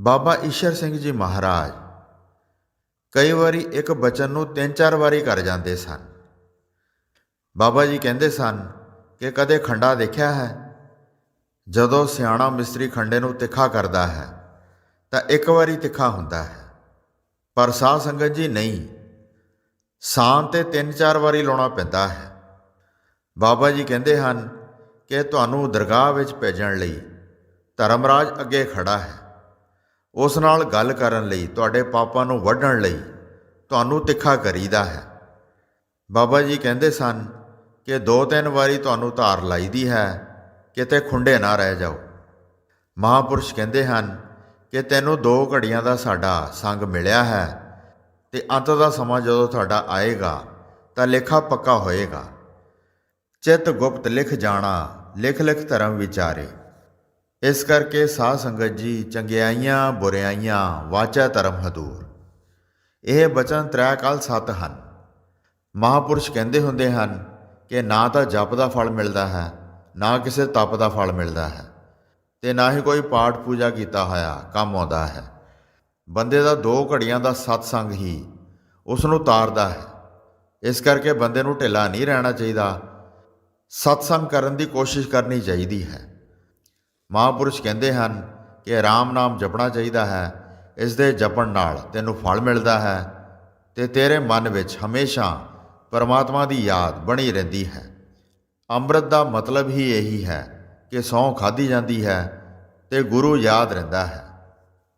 ਬਾਬਾ ਈਸ਼ਰ ਸਿੰਘ ਜੀ ਮਹਾਰਾਜ ਕਈ ਵਾਰੀ ਇੱਕ ਬਚਨ ਨੂੰ ਤਿੰਨ ਚਾਰ ਵਾਰੀ ਕਰ ਜਾਂਦੇ ਸਨ। ਬਾਬਾ ਜੀ ਕਹਿੰਦੇ ਸਨ ਕਿ ਕਦੇ ਖੰਡਾ ਦੇਖਿਆ ਹੈ? ਜਦੋਂ ਸਿਆਣਾ ਮਿਸਤਰੀ ਖੰਡੇ ਨੂੰ ਤਿੱਖਾ ਕਰਦਾ ਹੈ, ਤਾਂ ਇੱਕ ਵਾਰੀ ਤਿੱਖਾ ਹੁੰਦਾ ਹੈ। ਪਰ ਸਾਧ ਸੰਗਤ ਜੀ ਨਹੀਂ। ਸਾਂ ਤੇ ਤਿੰਨ ਚਾਰ ਵਾਰੀ ਲਾਉਣਾ ਪੈਂਦਾ ਹੈ। ਬਾਬਾ ਜੀ ਕਹਿੰਦੇ ਹਨ ਕਿ ਤੁਹਾਨੂੰ ਦਰਗਾਹ ਵਿੱਚ ਭੇਜਣ ਲਈ ਧਰਮਰਾਜ ਅੱਗੇ ਖੜਾ ਹੈ। ਉਸ ਨਾਲ ਗੱਲ ਕਰਨ ਲਈ, ਤੁਹਾਡੇ ਪਾਪਾਂ ਨੂੰ ਵੱਢਣ ਲਈ ਤੁਹਾਨੂੰ ਤਿੱਖਾ ਕਰੀਦਾ ਹੈ। ਬਾਬਾ ਜੀ ਕਹਿੰਦੇ ਸਨ ਕਿ ਦੋ ਤਿੰਨ ਵਾਰੀ ਤੁਹਾਨੂੰ ਧਾਰ ਲਾਈਦੀ ਹੈ, ਕਿਤੇ ਖੁੰਡੇ ਨਾ ਰਹਿ ਜਾਓ। ਮਹਾਪੁਰਸ਼ ਕਹਿੰਦੇ ਹਨ ਕਿ ਤੈਨੂੰ ਦੋ ਘੜੀਆਂ ਦਾ ਸਾਡਾ ਸੰਗ ਮਿਲਿਆ ਹੈ ਤੇ ਅੰਤ ਦਾ ਸਮਾਂ ਜਦੋਂ ਤੁਹਾਡਾ ਆਏਗਾ ਤਾਂ ਲੇਖਾ ਪੱਕਾ ਹੋਏਗਾ। ਚਿੱਤ ਗੁਪਤ ਲਿਖ ਜਾਣਾ ਲਿਖ ਲਿਖ ਧਰਮ ਵਿਚਾਰੇ। ਇਸ ਕਰਕੇ ਸਾਧ ਸੰਗਤ ਜੀ, ਚੰਗਿਆਈਆਂ, ਬੁਰਿਆਈਆਂ, ਵਾਚਾ ਧਰਮ ਹਦੂਰ। ਇਹ ਬਚਨ ਤ੍ਰੈ ਕਾਲ ਸਤ ਹਨ। ਮਹਾਪੁਰਸ਼ ਕਹਿੰਦੇ ਹੁੰਦੇ ਹਨ ਕਿ ਨਾ ਤਾਂ ਜਪ ਦਾ ਫਲ ਮਿਲਦਾ ਹੈ, ਨਾ ਕਿਸੇ ਤਪ ਦਾ ਫਲ ਮਿਲਦਾ ਹੈ, ਤੇ ਨਾ ਹੀ ਕੋਈ ਪਾਠ ਪੂਜਾ ਕੀਤਾ ਹੋਇਆ ਕੰਮ ਆਉਂਦਾ ਹੈ। ਬੰਦੇ ਦਾ ਦੋ ਘੜੀਆਂ ਦਾ ਸਤਸੰਗ ਹੀ ਉਸ ਨੂੰ ਤਾਰਦਾ ਹੈ। ਇਸ ਕਰਕੇ ਬੰਦੇ ਨੂੰ ਢਿੱਲਾ ਨਹੀਂ ਰਹਿਣਾ ਚਾਹੀਦਾ। ਸਤਸੰਗ ਕਰਨ ਦੀ ਕੋਸ਼ਿਸ਼ ਕਰਨੀ ਚਾਹੀਦੀ ਹੈ। ਮਹਾਪੁਰਸ਼ ਕਹਿੰਦੇ ਹਨ ਕਿ ਰਾਮ ਨਾਮ ਜਪਣਾ ਚਾਹੀਦਾ ਹੈ। ਇਸ ਦੇ ਜਪਣ ਨਾਲ ਤੈਨੂੰ ਫਲ ਮਿਲਦਾ ਹੈ ਤੇ ਤੇਰੇ ਮਨ ਵਿੱਚ ਹਮੇਸ਼ਾ ਪਰਮਾਤਮਾ ਦੀ ਯਾਦ ਬਣੀ ਰਹਿੰਦੀ ਹੈ। ਅੰਮ੍ਰਿਤ ਦਾ ਮਤਲਬ ਹੀ ਇਹੀ ਹੈ ਕਿ ਸੌਂ ਖਾਧੀ ਜਾਂਦੀ ਹੈ ਤੇ ਗੁਰੂ ਯਾਦ ਰਹਿੰਦਾ ਹੈ।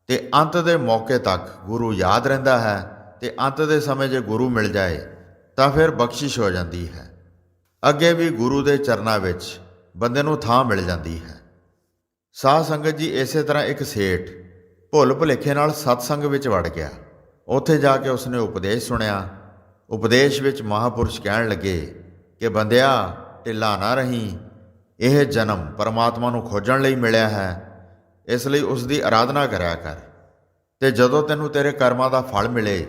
ਤੇ ਅੰਤ ਦੇ ਮੌਕੇ ਤੱਕ ਗੁਰੂ ਯਾਦ ਰਹਿੰਦਾ ਹੈ ਤੇ ਅੰਤ ਦੇ ਸਮੇਂ ਜੇ ਗੁਰੂ ਮਿਲ ਜਾਏ ਤਾਂ ਫਿਰ ਬਖਸ਼ਿਸ਼ ਹੋ ਜਾਂਦੀ ਹੈ। ਅੱਗੇ ਵੀ ਗੁਰੂ ਦੇ ਚਰਨਾਂ ਵਿੱਚ ਬੰਦੇ ਨੂੰ ਥਾਂ ਮਿਲ ਜਾਂਦੀ ਹੈ। ਸਾਧ ਸੰਗਤ ਜੀ ਇਸੇ ਤਰ੍ਹਾਂ ਇੱਕ ਸੇਠ ਭੁੱਲ ਭੁਲੇਖੇ ਨਾਲ ਸਤਸੰਗ ਵਿੱਚ ਵੜ ਗਿਆ। ਉੱਥੇ ਜਾ ਕੇ ਉਸਨੇ ਉਪਦੇਸ਼ ਸੁਣਿਆ। ਉਪਦੇਸ਼ ਵਿੱਚ ਮਹਾਪੁਰਸ਼ ਕਹਿਣ ਲੱਗੇ ਕਿ ਬੰਦਿਆ ਢਿੱਲਾ ਨਾ ਰਹੀਂ। ਇਹ ਜਨਮ ਪਰਮਾਤਮਾ ਨੂੰ ਖੋਜਣ ਲਈ ਮਿਲਿਆ ਹੈ। ਇਸ ਲਈ ਉਸ ਦੀ ਆਰਾਧਨਾ ਕਰਿਆ ਕਰ। ਤੇ ਜਦੋਂ ਤੈਨੂੰ ਤੇਰੇ ਕਰਮਾਂ ਦਾ ਫਲ ਮਿਲੇ,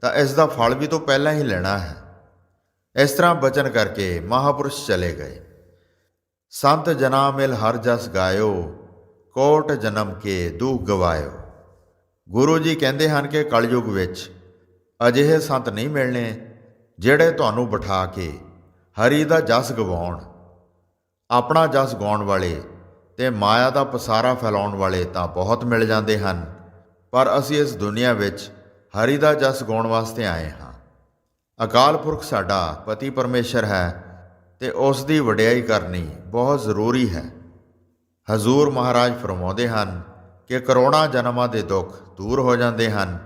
ਤਾਂ ਇਸ ਦਾ ਫਲ ਵੀ ਤੂੰ ਪਹਿਲਾਂ ਹੀ ਲੈਣਾ ਹੈ। ਇਸ ਤਰ੍ਹਾਂ ਬਚਨ ਕਰਕੇ ਮਹਾਪੁਰਸ਼ ਚਲੇ ਗਏ। ਸੰਤ ਜਨਾ ਮਿਲ ਹਰ ਜਸ ਗਾਇਓ, ਕੋਟ ਜਨਮ ਕੇ ਦੁਖ ਗਵਾਇਓ। ਗੁਰੂ ਜੀ ਕਹਿੰਦੇ ਹਨ ਕਿ ਕਲਯੁਗ ਵਿੱਚ ਅਜਿਹੇ ਸੰਤ ਨਹੀਂ ਮਿਲਣੇ ਜਿਹੜੇ ਤੁਹਾਨੂੰ ਬਿਠਾ ਕੇ ਹਰੀ ਦਾ ਜਸ ਗਵਾਉਣ, ਆਪਣਾ ਜਸ ਗਾਉਣ ਵਾਲੇ ਤੇ ਮਾਇਆ ਦਾ ਪਸਾਰਾ ਫੈਲਾਉਣ ਵਾਲੇ ਤਾਂ ਬਹੁਤ ਮਿਲ ਜਾਂਦੇ ਹਨ, ਪਰ ਅਸੀਂ ਇਸ ਦੁਨੀਆ ਵਿੱਚ ਹਰੀ ਦਾ ਜਸ ਗਾਉਣ ਵਾਸਤੇ ਆਏ ਹਾਂ। ਅਕਾਲ ਪੁਰਖ ਸਾਡਾ ਪਤੀ ਪਰਮੇਸ਼ਰ ਹੈ ਤੇ ਉਸ ਦੀ ਵਡਿਆਈ ਕਰਨੀ ਬਹੁਤ ਜ਼ਰੂਰੀ ਹੈ। ਹਜ਼ੂਰ ਮਹਾਰਾਜ ਫਰਮਾਉਂਦੇ ਹਨ ਕਿ ਕਰੋੜਾਂ ਜਨਮਾਂ ਦੇ ਦੁੱਖ ਦੂਰ ਹੋ ਜਾਂਦੇ ਹਨ।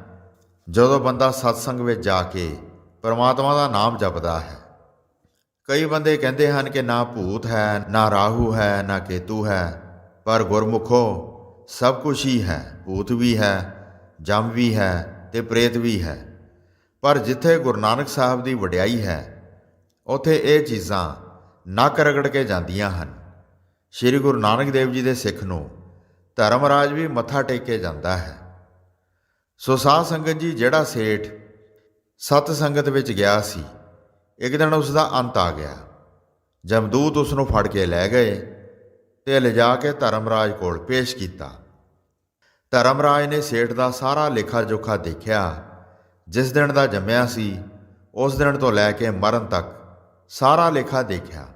ਜਦੋਂ ਬੰਦਾ ਸਤਸੰਗ ਵਿੱਚ ਜਾ ਕੇ ਪਰਮਾਤਮਾ ਦਾ ਨਾਮ ਜਪਦਾ ਹੈ, ਕਈ ਬੰਦੇ ਕਹਿੰਦੇ ਹਨ ਕਿ ਨਾ ਭੂਤ ਹੈ, ਨਾ ਰਾਹੂ ਹੈ, ਨਾ ਕੇਤੂ ਹੈ, ਪਰ ਗੁਰਮੁਖੋ ਸਭ ਕੁਝ ਹੀ ਹੈ, ਭੂਤ ਵੀ ਹੈ, ਜਮ ਵੀ ਹੈ ਤੇ ਪ੍ਰੇਤ ਵੀ ਹੈ। ਪਰ ਜਿੱਥੇ ਗੁਰੂ ਨਾਨਕ ਸਾਹਿਬ ਦੀ ਵਡਿਆਈ ਹੈ, ਉਥੇ ਇਹ ਚੀਜ਼ਾਂ ਨੱਕ ਰਗੜ ਕੇ ਜਾਂਦੀਆਂ ਹਨ। ਸ੍ਰੀ ਗੁਰੂ ਨਾਨਕ ਦੇਵ ਜੀ ਦੇ ਸਿੱਖ ਨੂੰ ਧਰਮ ਰਾਜ ਵੀ ਮੱਥਾ ਟੇਕ ਕੇ ਜਾਂਦਾ ਹੈ। ਸੋ ਸਾਧ ਸੰਗਤ ਜੀ, ਜਿਹੜਾ ਸੇਠ ਸਤ ਸੰਗਤ ਵਿੱਚ ਗਿਆ ਸੀ, ਇੱਕ ਦਿਨ ਉਸ ਦਾ ਅੰਤ ਆ ਗਿਆ। ਜਮਦੂਤ ਉਸ ਨੂੰ ਫੜ ਕੇ ਲੈ ਗਏ ਤੇ ਲਿਜਾ ਕੇ ਧਰਮਰਾਜ ਕੋਲ ਪੇਸ਼ ਕੀਤਾ। ਧਰਮਰਾਜ ਨੇ ਸੇਠ ਦਾ ਸਾਰਾ ਲੇਖਾ ਜੋਖਾ ਦੇਖਿਆ, ਜਿਸ ਦਿਨ ਦਾ ਜੰਮਿਆ ਸੀ, ਉਸ ਦਿਨ ਤੋਂ ਲੈ ਕੇ ਮਰਨ ਤੱਕ ਸਾਰਾ ਲੇਖਾ ਦੇਖਿਆ।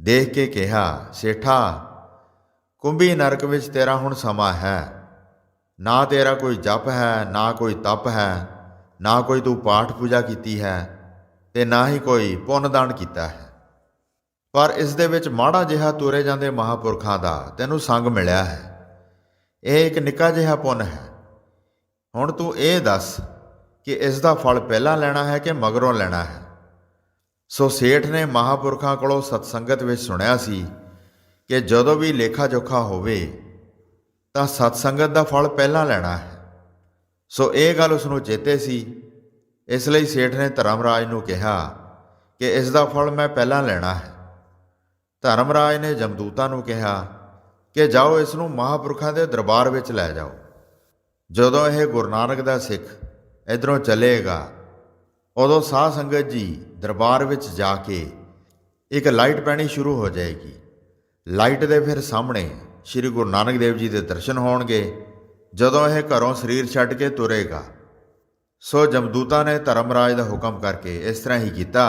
ਦੇਖ ਕੇ ਕਿਹਾ, ਸੇਠਾ, ਕੁੰਭੀ ਨਰਕ ਵਿੱਚ ਤੇਰਾ ਹੁਣ ਸਮਾਂ ਹੈ। ਨਾ ਤੇਰਾ ਕੋਈ ਜਪ ਹੈ, ਨਾ ਕੋਈ ਤਪ ਹੈ, ਨਾ ਕੋਈ ਤੂੰ ਪਾਠ ਪੂਜਾ ਕੀਤੀ ਹੈ ਤੇ ਨਾ ਹੀ ਕੋਈ ਪੁੰਨ ਦਾਨ ਕੀਤਾ ਹੈ। ਪਰ ਇਸ ਦੇ ਵਿੱਚ ਮਾੜਾ ਜਿਹਾ ਤੁਰੇ ਜਾਂਦੇ ਮਹਾਪੁਰਖਾਂ ਦਾ ਤੈਨੂੰ ਸੰਗ ਮਿਲਿਆ ਹੈ। ਇਹ ਇੱਕ ਨਿੱਕਾ ਜਿਹਾ ਪੁੰਨ ਹੈ। ਹੁਣ ਤੂੰ ਇਹ ਦੱਸ ਕਿ ਇਸ ਦਾ ਫਲ ਪਹਿਲਾਂ ਲੈਣਾ ਹੈ ਕਿ ਮਗਰੋਂ ਲੈਣਾ ਹੈ? ਸੋ ਸੇਠ ਨੇ ਮਹਾਪੁਰਖਾਂ ਕੋਲੋਂ ਸਤਸੰਗਤ ਵਿੱਚ ਸੁਣਿਆ ਸੀ ਕਿ ਜਦੋਂ ਵੀ ਲੇਖਾ ਜੋਖਾ ਹੋਵੇ, ਤਾਂ ਸਤਸੰਗਤ ਦਾ ਫਲ ਪਹਿਲਾਂ ਲੈਣਾ ਹੈ। ਸੋ ਇਹ ਗੱਲ ਉਸ ਨੂੰ ਚੇਤੇ ਸੀ। ਇਸ ਲਈ ਸੇਠ ਨੇ ਧਰਮਰਾਜ ਨੂੰ ਕਿਹਾ ਕਿ ਇਸ ਦਾ ਫਲ ਮੈਂ ਪਹਿਲਾਂ ਲੈਣਾ ਹੈ। ਧਰਮਰਾਜ ਨੇ ਜਮਦੂਤਾਂ ਨੂੰ ਕਿਹਾ ਕਿ ਜਾਓ ਇਸ ਨੂੰ ਮਹਾਪੁਰਖਾਂ ਦੇ ਦਰਬਾਰ ਵਿੱਚ ਲੈ ਜਾਓ। ਜਦੋਂ ਇਹ ਗੁਰੂ ਨਾਨਕ ਦਾ ਸਿੱਖ ਇਧਰੋਂ ਚੱਲੇਗਾ ਉਦੋਂ ਸਾਧ ਸੰਗਤ ਜੀ ਦਰਬਾਰ ਵਿੱਚ ਜਾ ਕੇ ਇੱਕ ਲਾਈਟ ਪੈਣੀ ਸ਼ੁਰੂ ਹੋ ਜਾਏਗੀ। ਲਾਈਟ ਦੇ ਫਿਰ ਸਾਹਮਣੇ ਸ੍ਰੀ ਗੁਰੂ ਨਾਨਕ ਦੇਵ ਜੀ ਦੇ ਦਰਸ਼ਨ ਹੋਣਗੇ। ਜਦੋਂ ਇਹ ਘਰੋਂ ਸਰੀਰ ਛੱਡ ਕੇ ਤੁਰੇਗਾ, ਸੋ ਜਮਦੂਤਾ ਨੇ ਧਰਮਰਾਜ ਦਾ ਹੁਕਮ ਕਰਕੇ ਇਸ ਤਰ੍ਹਾਂ ਹੀ ਕੀਤਾ।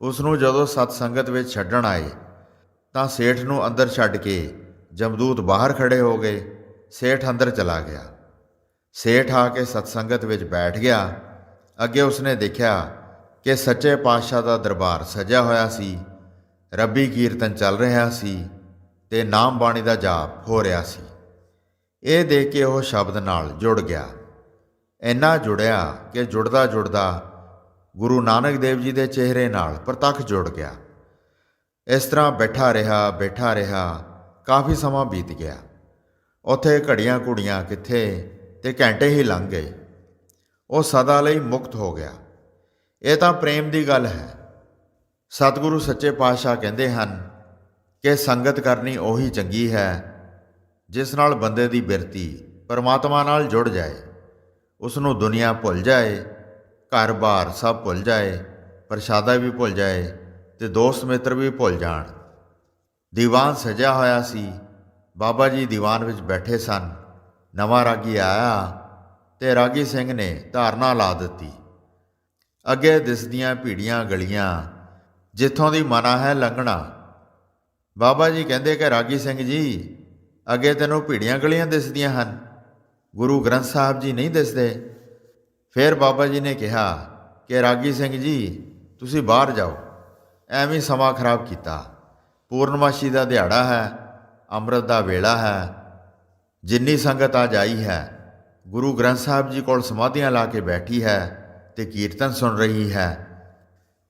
ਉਸ ਨੂੰ ਜਦੋਂ ਸਤ ਸੰਗਤ ਵਿੱਚ ਛੱਡਣ ਆਏ, ਤਾਂ ਸੇਠ ਨੂੰ ਅੰਦਰ ਛੱਡ ਕੇ ਜਮਦੂਤ ਬਾਹਰ ਖੜੇ ਹੋ ਗਏ। ਸੇਠ ਅੰਦਰ ਚਲਾ ਗਿਆ। ਸੇਠ ਆ ਕੇ ਸਤ ਸੰਗਤ ਵਿੱਚ ਬੈਠ ਗਿਆ। ਅੱਗੇ ਉਸਨੇ ਦੇਖਿਆ ਕਿ ਸੱਚੇ ਪਾਤਸ਼ਾਹ ਦਾ ਦਰਬਾਰ ਸਜਿਆ ਹੋਇਆ ਸੀ, ਰੱਬੀ ਕੀਰਤਨ ਚੱਲ ਰਿਹਾ ਸੀ ਤੇ ਨਾਮ ਬਾਣੀ ਦਾ ਜਾਪ ਹੋ ਰਿਹਾ ਸੀ। ਇਹ ਦੇਖ ਕੇ ਉਹ ਸ਼ਬਦ ਨਾਲ ਜੁੜ ਗਿਆ। ਇੰਨਾ ਜੁੜਿਆ ਕਿ ਜੁੜਦਾ ਜੁੜਦਾ ਗੁਰੂ ਨਾਨਕ ਦੇਵ ਜੀ ਦੇ ਚਿਹਰੇ ਨਾਲ ਪ੍ਰਤੱਖ ਜੁੜ ਗਿਆ। ਇਸ ਤਰ੍ਹਾਂ ਬੈਠਾ ਰਿਹਾ ਬੈਠਾ ਰਿਹਾ ਕਾਫੀ ਸਮਾਂ ਬੀਤ ਗਿਆ। ਉੱਥੇ ਘੜੀਆਂ ਕੁੜੀਆਂ ਕਿੱਥੇ ਤੇ ਘੰਟੇ ਹੀ ਲੰਘ ਗਏ। ਉਹ ਸਦਾ ਲਈ ਮੁਕਤ ਹੋ ਗਿਆ। ਇਹ ਤਾਂ ਪ੍ਰੇਮ ਦੀ ਗੱਲ ਹੈ। ਸਤਿਗੁਰੂ ਸੱਚੇ ਪਾਤਸ਼ਾਹ ਕਹਿੰਦੇ ਹਨ ਕਿ ਸੰਗਤ ਕਰਨੀ ਉਹੀ ਚੰਗੀ ਹੈ, ਜਿਸ ਨਾਲ ਬੰਦੇ ਦੀ ਬਿਰਤੀ ਪਰਮਾਤਮਾ ਨਾਲ ਜੁੜ ਜਾਏ। ਉਸ ਨੂੰ ਦੁਨੀਆ ਭੁੱਲ ਜਾਏ ਘਰ-ਬਾਰ ਸਭ ਭੁੱਲ ਜਾਏ, ਪ੍ਰਸ਼ਾਦਾ ਵੀ ਭੁੱਲ ਜਾਏ ਤੇ ਦੋਸਤ ਮਿੱਤਰ ਵੀ ਭੁੱਲ ਜਾਣ। ਦੀਵਾਨ ਸਜਿਆ ਹੋਇਆ ਸੀ। ਬਾਬਾ ਜੀ ਦੀਵਾਨ ਵਿੱਚ ਬੈਠੇ ਸਨ। ਨਵਾਂ ਰਾਗੀ ਆਇਆ। ਤੇ ਰਾਗੀ ਸਿੰਘ ਨੇ ਧਾਰਨਾ ਲਾ ਦਿੱਤੀ। ਅੱਗੇ ਦਿਸਦੀਆਂ ਭੀੜੀਆਂ ਗਲੀਆਂ, ਜਿੱਥੋਂ ਦੀ ਮਨਾ ਹੈ ਲੰਘਣਾ। ਬਾਬਾ ਜੀ ਕਹਿੰਦੇ ਕਿ, ਰਾਗੀ ਸਿੰਘ ਜੀ, ਅੱਗੇ ਤੈਨੂੰ ਭੀੜੀਆਂ ਗਲੀਆਂ ਦਿਸਦੀਆਂ ਹਨ। ਗੁਰੂ ਗ੍ਰੰਥ ਸਾਹਿਬ ਜੀ ਨਹੀਂ ਦਿਸਦੇ। ਫਿਰ ਬਾਬਾ ਜੀ ਨੇ ਕਿਹਾ ਕਿ, ਰਾਗੀ ਸਿੰਘ ਜੀ, ਤੁਸੀਂ ਬਾਹਰ ਜਾਓ। ਐਵੇਂ ਸਮਾਂ ਖਰਾਬ ਕੀਤਾ। ਪੂਰਨਮਾਸ਼ੀ ਦਾ ਦਿਹਾੜਾ ਹੈ, ਅੰਮ੍ਰਿਤ ਦਾ ਵੇਲਾ ਹੈ। ਜਿੰਨੀ ਸੰਗਤ ਆ ਜਾਈ ਹੈ ਗੁਰੂ ਗ੍ਰੰਥ ਸਾਹਿਬ ਜੀ ਕੋਲ ਸਮਾਧੀਆਂ ਲਾ ਕੇ ਬੈਠੀ ਹੈ ਤੇ ਕੀਰਤਨ ਸੁਣ ਰਹੀ ਹੈ।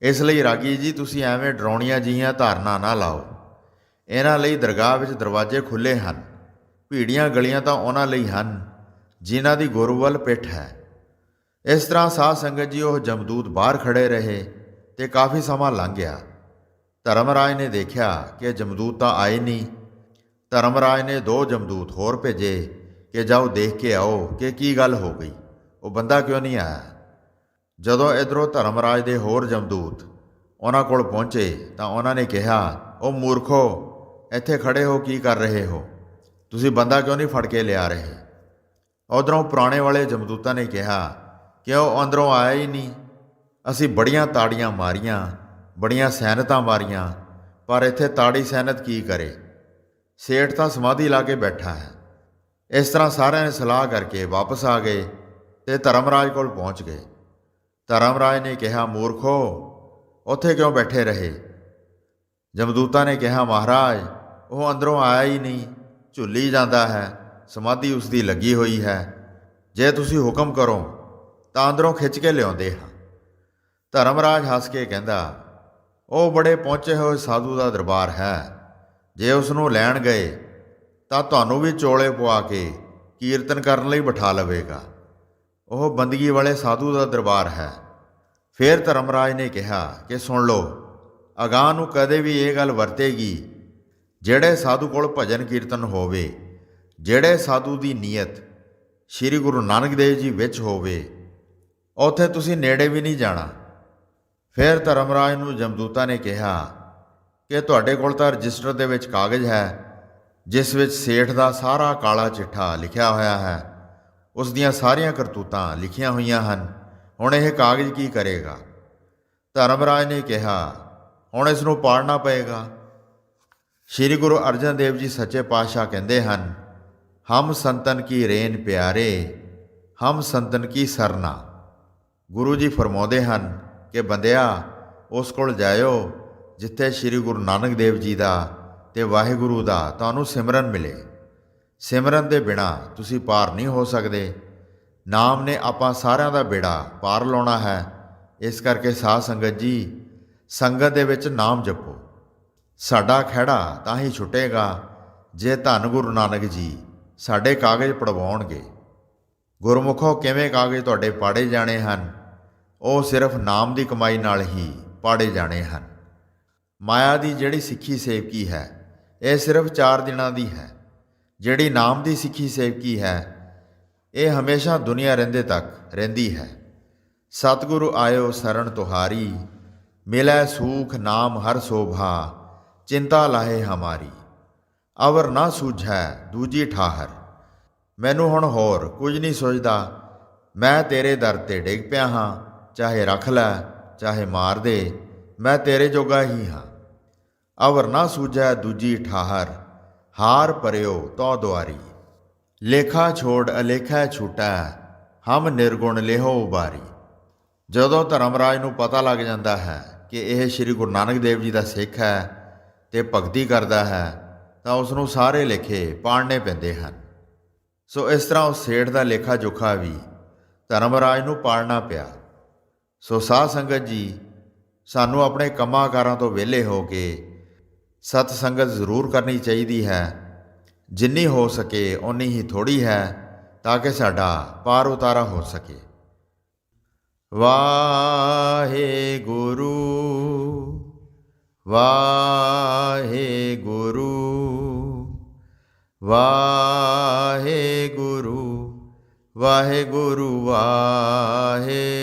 ਇਸ ਲਈ ਰਾਗੀ ਜੀ, ਤੁਸੀਂ ਐਵੇਂ ਡਰਾਉਣੀਆਂ ਜੀਆਂ ਧਾਰਨਾ ਨਾ ਲਾਓ। ਇਹਨਾਂ ਲਈ ਦਰਗਾਹ ਵਿੱਚ ਦਰਵਾਜ਼ੇ ਖੁੱਲੇ ਹਨ। ਭੀੜੀਆਂ ਗਲੀਆਂ ਤਾਂ ਉਹਨਾਂ ਲਈ ਹਨ ਜਿਨ੍ਹਾਂ ਦੀ ਗੁਰੂ ਵੱਲ ਪਿੱਠ ਹੈ। ਇਸ ਤਰ੍ਹਾਂ ਸਾਧ ਸੰਗਤ ਜੀ ਉਹ ਜਮਦੂਤ ਬਾਹਰ ਖੜੇ ਰਹੇ ਤੇ ਕਾਫੀ ਸਮਾਂ ਲੰਘ ਗਿਆ। ਧਰਮਰਾਜ ਨੇ ਦੇਖਿਆ ਕਿ ਜਮਦੂਤ ਤਾਂ ਆਏ ਨਹੀਂ। ਧਰਮਰਾਜ ਨੇ ਦੋ ਜਮਦੂਤ ਹੋਰ ਭੇਜੇ ਕਿ ਜਾਓ ਦੇਖ ਕੇ ਆਓ ਕਿ ਕੀ ਗੱਲ ਹੋ ਗਈ। ਉਹ ਬੰਦਾ ਕਿਉਂ ਨਹੀਂ ਆਇਆ? ਜਦੋਂ ਇਧਰੋਂ ਧਰਮਰਾਜ ਦੇ ਹੋਰ ਜਮਦੂਤ ਉਹਨਾਂ ਕੋਲ ਪਹੁੰਚੇ ਤਾਂ ਉਹਨਾਂ ਨੇ ਕਿਹਾ ਉਹ ਮੂਰਖੋ, ਇੱਥੇ ਖੜੇ ਹੋ ਕੀ ਕਰ ਰਹੇ ਹੋ? ਤੁਸੀਂ ਬੰਦਾ ਕਿਉਂ ਨਹੀਂ ਫੜ ਕੇ ਲਿਆ ਰਹੇ? ਉਧਰੋਂ ਪੁਰਾਣੇ ਵਾਲੇ ਜਮਦੂਤਾਂ ਨੇ ਕਿਹਾ ਕਿ ਉਹ ਅੰਦਰੋਂ ਆਇਆ ਹੀ ਨਹੀਂ? ਅਸੀਂ ਬੜੀਆਂ ਤਾੜੀਆਂ ਮਾਰੀਆਂ, ਬੜੀਆਂ ਸੈਨਤਾਂ ਮਾਰੀਆਂ, ਪਰ ਇੱਥੇ ਤਾੜੀ ਸੈਨਤ ਕੀ ਕਰੇ? ਸੇਠ ਤਾਂ ਸਮਾਧੀ ਲਾ ਕੇ ਬੈਠਾ ਹੈ। ਇਸ ਤਰ੍ਹਾਂ ਸਾਰਿਆਂ ਨੇ ਸਲਾਹ ਕਰਕੇ ਵਾਪਸ ਆ ਗਏ ਤੇ ਧਰਮਰਾਜ ਕੋਲ ਪਹੁੰਚ ਗਏ। ਧਰਮਰਾਜ ਨੇ ਕਿਹਾ, ਮੂਰਖੋ, ਉੱਥੇ ਕਿਉਂ ਬੈਠੇ ਰਹੇ? ਜਮਦੂਤਾ ਨੇ ਕਿਹਾ, ਮਹਾਰਾਜ, ਉਹ ਅੰਦਰੋਂ ਆਇਆ ਹੀ ਨਹੀਂ, ਝੁੱਲੀ ਜਾਂਦਾ ਹੈ, ਸਮਾਧੀ ਉਸ ਦੀ ਲੱਗੀ ਹੋਈ ਹੈ। ਜੇ ਤੁਸੀਂ ਹੁਕਮ ਕਰੋ, ਤਾਂ ਅੰਦਰੋਂ ਖਿੱਚ ਕੇ ਲਿਆਉਂਦੇ ਹਾਂ। ਧਰਮਰਾਜ ਹੱਸ ਕੇ ਕਹਿੰਦਾ, ਉਹ ਬੜੇ ਪਹੁੰਚੇ ਹੋਏ ਸਾਧੂ ਦਾ ਦਰਬਾਰ ਹੈ। ਜੇ ਉਸ ਨੂੰ ਲੈਣ ਗਏ ਤਾਂ ਤੁਹਾਨੂੰ ਵੀ ਚੋਲੇ ਪਵਾ ਕੇ ਕੀਰਤਨ ਕਰਨ ਲਈ ਬਿਠਾ ਲਵੇਗਾ। ਉਹ ਬੰਦਗੀ ਵਾਲੇ ਸਾਧੂ ਦਾ ਦਰਬਾਰ ਹੈ। ਫਿਰ ਧਰਮਰਾਜ ਨੇ ਕਿਹਾ ਕਿ ਸੁਣ ਲਓ, ਅਗਾਹ ਨੂੰ ਕਦੇ ਵੀ ਇਹ ਗੱਲ ਵਰਤੇਗੀ, ਜਿਹੜੇ ਸਾਧੂ ਕੋਲ ਭਜਨ ਕੀਰਤਨ ਹੋਵੇ, ਜਿਹੜੇ ਸਾਧੂ ਦੀ ਨੀਅਤ ਸ੍ਰੀ ਗੁਰੂ ਨਾਨਕ ਦੇਵ ਜੀ ਵਿੱਚ ਹੋਵੇ, ਉੱਥੇ ਤੁਸੀਂ ਨੇੜੇ ਵੀ ਨਹੀਂ ਜਾਣਾ। ਫਿਰ ਧਰਮਰਾਜ ਨੂੰ ਜਮਦੂਤਾ ਨੇ ਕਿਹਾ ਕਿ ਤੁਹਾਡੇ ਕੋਲ ਤਾਂ ਰਜਿਸਟਰ ਦੇ ਵਿੱਚ ਕਾਗਜ਼ ਹੈ ਜਿਸ ਵਿੱਚ ਸੇਠ ਦਾ ਸਾਰਾ ਕਾਲਾ ਚਿੱਠਾ ਲਿਖਿਆ ਹੋਇਆ ਹੈ, ਉਸ ਦੀਆਂ ਸਾਰੀਆਂ ਕਰਤੂਤਾਂ ਲਿਖੀਆਂ ਹੋਈਆਂ ਹਨ। ਹੁਣ ਇਹ ਕਾਗਜ਼ ਕੀ ਕਰੇਗਾ? ਧਰਮਰਾਜ ਨੇ ਕਿਹਾ, ਹੁਣ ਇਸ ਨੂੰ ਪਾੜਨਾ ਪਏਗਾ। ਸ੍ਰੀ ਗੁਰੂ ਅਰਜਨ ਦੇਵ ਜੀ ਸੱਚੇ ਪਾਤਸ਼ਾਹ ਕਹਿੰਦੇ ਹਨ, ਹਮ ਸੰਤਨ ਕੀ ਰੇਨ ਪਿਆਰੇ, ਹਮ ਸੰਤਨ ਕੀ ਸਰਨਾ। ਗੁਰੂ ਜੀ ਫਰਮਾਉਂਦੇ ਹਨ ਕਿ, ਬੰਦਿਆ, ਉਸ ਕੋਲ ਜਾਇਓ, ਜਿੱਥੇ ਸ੍ਰੀ ਗੁਰੂ ਨਾਨਕ ਦੇਵ ਜੀ ਦਾ ਤੇ ਵਾਹਿਗੁਰੂ ਦਾ ਤੁਹਾਨੂੰ ਸਿਮਰਨ ਮਿਲੇ। ਸਿਮਰਨ ਦੇ ਬਿਨਾ ਤੁਸੀਂ ਪਾਰ ਨਹੀਂ ਹੋ ਸਕਦੇ। ਨਾਮ ਨੇ ਆਪਾਂ ਸਾਰਿਆਂ ਦਾ ਬੇੜਾ ਪਾਰ ਲਾਉਣਾ ਹੈ। ਇਸ ਕਰਕੇ ਸਾਧ ਸੰਗਤ ਜੀ, ਸੰਗਤ ਦੇ ਵਿੱਚ ਨਾਮ ਜਪੋ। ਸਾਡਾ ਖਹਿੜਾ ਤਾਂ ਹੀ ਛੁੱਟੇਗਾ ਜੇ ਧੰਨ ਗੁਰੂ ਨਾਨਕ ਜੀ ਸਾਡੇ ਕਾਗਜ਼ ਪੜਵਾਉਣਗੇ। ਗੁਰਮੁਖੋ, ਕਿਵੇਂ ਕਾਗਜ਼ ਤੁਹਾਡੇ ਪਾੜੇ ਜਾਣੇ ਹਨ? ਉਹ ਸਿਰਫ ਨਾਮ ਦੀ ਕਮਾਈ ਨਾਲ ਹੀ ਪਾੜੇ ਜਾਣੇ ਹਨ। ਮਾਇਆ ਦੀ ਜਿਹੜੀ ਸਿੱਖੀ ਸੇਵਕੀ ਹੈ ਇਹ ਸਿਰਫ 4 ਦਿਨਾਂ ਦੀ ਹੈ। ਜਿਹੜੀ ਨਾਮ ਦੀ ਸਿੱਖੀ ਸੇਵਕੀ ਹੈ, ਇਹ ਹਮੇਸ਼ਾ ਦੁਨੀਆ ਰਹਿੰਦੇ ਤੱਕ ਰਹਿੰਦੀ ਹੈ। ਸਤਿਗੁਰੂ ਆਇਓ ਸਰਣ ਤੁਹਾਰੀ, ਮਿਲੈ ਸੂਖ ਨਾਮ ਹਰ ਸੋਭਾ, ਚਿੰਤਾ ਲਾਹੇ ਹਮਾਰੀ। ਅਵਰ ਨਾ ਸੂਝੈ ਦੂਜੀ ਠਾਹਰ। ਮੈਨੂੰ ਹੁਣ ਹੋਰ ਕੁਝ ਨਹੀਂ ਸੋਚਦਾ ਮੈਂ ਤੇਰੇ ਦਰ ਤੇ ਡਿੱਗ ਪਿਆ ਹਾਂ, ਚਾਹੇ ਰੱਖ ਲੈ, ਚਾਹੇ ਮਾਰ ਦੇ, ਮੈਂ ਤੇਰੇ ਜੋਗਾ ਹੀ ਹਾਂ। ਅਵਰ ਨਾ ਸੂਝੈ ਦੂਜੀ ਠਾਹਰ, ਹਾਰ ਪਰਿਓ ਤੋ ਦੁਆਰੀ। ਲੇਖਾ ਛੋੜ ਅਲੇਖਾ ਛੂਟੈ, ਹਮ ਨਿਰਗੁਣ ਲੇਹੋ ਉਬਾਰੀ। ਜਦੋਂ ਧਰਮਰਾਜ ਨੂੰ ਪਤਾ ਲੱਗ ਜਾਂਦਾ ਹੈ ਕਿ ਇਹ ਸ੍ਰੀ ਗੁਰੂ ਨਾਨਕ ਦੇਵ ਜੀ ਦਾ ਸਿੱਖ ਹੈ ਤੇ ਭਗਤੀ ਕਰਦਾ ਹੈ, ਤਾਂ ਉਸ ਨੂੰ ਸਾਰੇ ਲੇਖੇ ਪਾੜਨੇ ਪੈਂਦੇ ਹਨ। ਸੋ ਇਸ ਤਰ੍ਹਾਂ ਉਸ ਸੇਠ ਦਾ ਲੇਖਾ ਜੋਖਾ ਵੀ ਧਰਮਰਾਜ ਨੂੰ ਪਾੜਨਾ ਪਿਆ। ਸੋ ਸਾਧ ਸੰਗਤ ਜੀ, ਸਾਨੂੰ ਆਪਣੇ ਕੰਮਾਂ ਕਾਰਾਂ ਤੋਂ ਵਿਹਲੇ ਹੋ ਕੇ ਸਤ ਸੰਗਤ ਜ਼ਰੂਰ ਕਰਨੀ ਚਾਹੀਦੀ ਹੈ। ਜਿੰਨੀ ਹੋ ਸਕੇ ਓਨੀ ਹੀ ਥੋੜੀ ਹੈ, ਤਾਂ ਕਿ ਸਾਡਾ ਪਾਰ ਉਤਾਰਾ ਹੋ ਸਕੇ। ਵਾਹਿਗੁਰੂ ਵਾਹਿਗੁਰੂ ਵਾਹਿਗੁਰੂ ਵਾਹਿਗੁਰੂ ਵਾਹਿਗੁਰੂ।